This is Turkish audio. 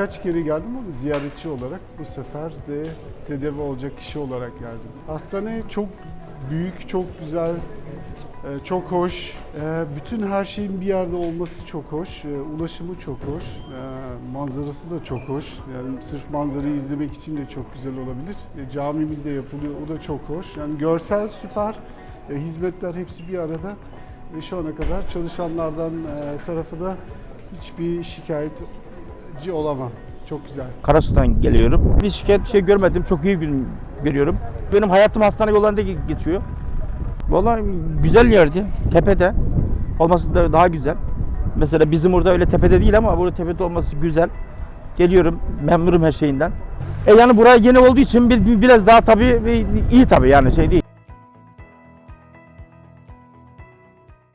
birkaç kere geldim ama ziyaretçi olarak. Bu sefer de tedavi olacak kişi olarak geldim. Hastane çok büyük, çok güzel, e, çok hoş. E, Bütün her şeyin bir yerde olması çok hoş. E, Ulaşımı çok hoş. Manzarası da çok hoş. Yani sırf manzarayı izlemek için de çok güzel olabilir. Camimiz de yapılıyor, o da çok hoş. Yani görsel süper, hizmetler hepsi bir arada. Şu ana kadar çalışanlardan tarafı da hiçbir şikayetçi olamam. Çok güzel. Karasu'dan geliyorum. Bir şikayet bir şey görmedim. Çok iyi gün görüyorum. Benim hayatım hastane yollarında ge- geçiyor. Vallahi güzel yerdi. Tepede. Olması da daha güzel. Mesela bizim orada öyle tepede değil ama burada tepede olması güzel. Geliyorum. Memnunum her şeyinden. E yani buraya yeni olduğu için bir, biraz daha tabii iyi tabii yani şey değil.